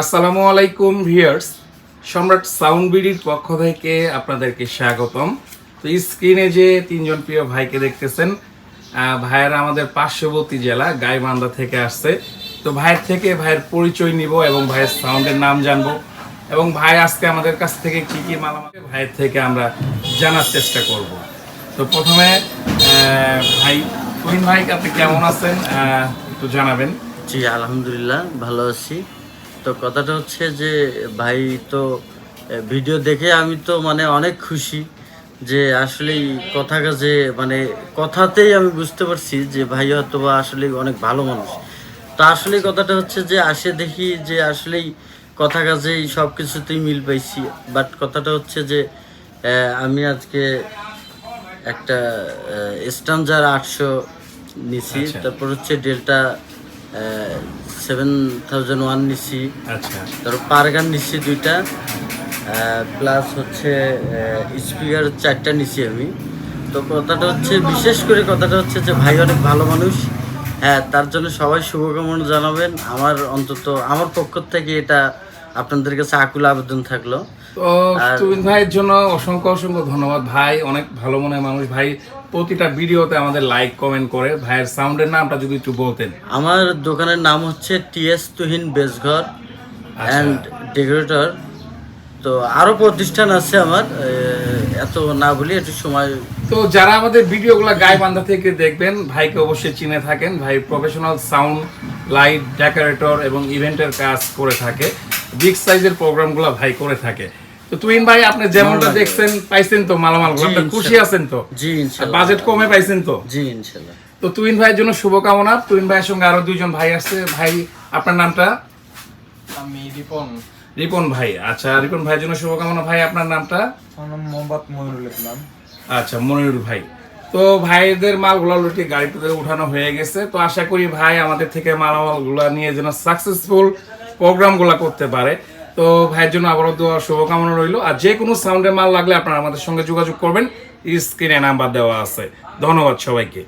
আসসালামু আলাইকুম ভিউয়ার্স, সম্রাট সাউন্ড বিডির পক্ষ থেকে আপনাদেরকে স্বাগতম। তো স্ক্রিনে যে তিনজন প্রিয় ভাইকে দেখতেছেন ভাইয়েরা আমাদের পার্শ্ববর্তী জেলা, গাইবান্ধা থেকে আসছে। তো ভাইয়ের থেকে ভাইয়ের পরিচয় নিব এবং ভাইয়ের সাউন্ডের নাম জানব। এবং ভাই আজকে আমাদের কাছ থেকে কি কি মালামাল ভাইয়ের থেকে আমরা জানার চেষ্টা করব। তো প্রথমে ভাই তুহিন ভাই, আপনি কেমন আছেন? একটু জানাবেন। জি, আলহামদুলিল্লাহ, ভালো আছি। তো কথাটা হচ্ছে যে ভাই তো ভিডিও দেখে আমি তো মানে অনেক খুশি যে আসলেই কথা কাজে মানে কথাতেই আমি বুঝতে পারছি যে ভাই হয়তো বা আসলে অনেক ভালো মানুষ। তো আসলে কথাটা হচ্ছে যে আসে দেখি যে আসলেই কথা কাজেই সব কিছুতেই মিল পাইছি। বাট কথাটা হচ্ছে যে আমি আজকে একটা স্টানজার আটশো নিছি। আচ্ছা। তারপর হচ্ছে ডেল্টা সেভেন থাউজেন্ড ওয়ান নিছি। আচ্ছা। তারপর পারগান নিচ্ছি দুইটা প্লাস হচ্ছে স্পিকার চারটা নিছি আমি। তো কথাটা হচ্ছে বিশেষ করে কথাটা হচ্ছে যে ভাই অনেক ভালো মানুষ। হ্যাঁ তার জন্য সবাই শুভকামনা জানাবেন। আমার অন্তত আমার পক্ষ থেকে এটা আপনাদের কাছে আকুল আবেদন থাকল। তো তুমিন ভাইয়ের জন্য অসংখ্য অসংখ্য ধন্যবাদ ভাই। অনেক ভালো মনের মানুষ ভাই। প্রতিটা ভিডিওতে আমাদের লাইক কমেন্ট করে ভাইয়ের সাউন্ডের নামটা যদি একটু বলতেন। আমার দোকানের নাম হচ্ছে টিএস তুহিন বেসঘর অ্যান্ড ডেকোরেটর তো আরও প্রতিষ্ঠান আছে আমার এত না বলি একটু সময় তো যারা আমাদের ভিডিওগুলো গাইবান্ধা থেকে দেখবেন ভাইকে অবশ্যই চিনে থাকেন। ভাই প্রফেশনাল সাউন্ড লাইট ডেকোরেটর এবং ইভেন্টের কাজ করে থাকে। বিগ সাইজের প্রোগ্রামগুলো ভাই করে থাকে। তো তুমিন ভাই আপনি যেমনটা দেখছেন পাইছেন তো মালামালগুলো জি, আপনি খুশি আছেন তো? জি ইনশাল্লাহ। বাজেট কমে পাইছেন তো? জি ইনশাল্লাহ। তো তুমিন ভাইয়ের জন্য শুভকামনা। তুমিন ভাইয়ের সঙ্গে আরও দুইজন ভাই আসছে ভাই আপনার নামটা? আমি রিপন। রিপন ভাই। আচ্ছা রিপন ভাইয়ের জন্য শুভকামনা। ভাই আপনার নামটা? আমার নাম মোহাম্মদ মহিনুল ইসলাম। আচ্ছা মনিরুল ভাই। তো ভাইদের মালগুলো অলরেডি গাড়িতে উঠানো হয়ে গেছে। তো আশা করি ভাই আমাদের থেকে মালামালগুলো নিয়ে যেন সাকসেসফুল প্রোগ্রামগুলো করতে পারে। তো ভাইয়ের জন্য আবারও দেওয়ার শুভকামনা রইল। আর যে কোনো সাউন্ডে মাল লাগলে আপনারা আমাদের সঙ্গে যোগাযোগ করবেন। স্ক্রিনে নাম্বার দেওয়া আছে। ধন্যবাদ সবাইকে।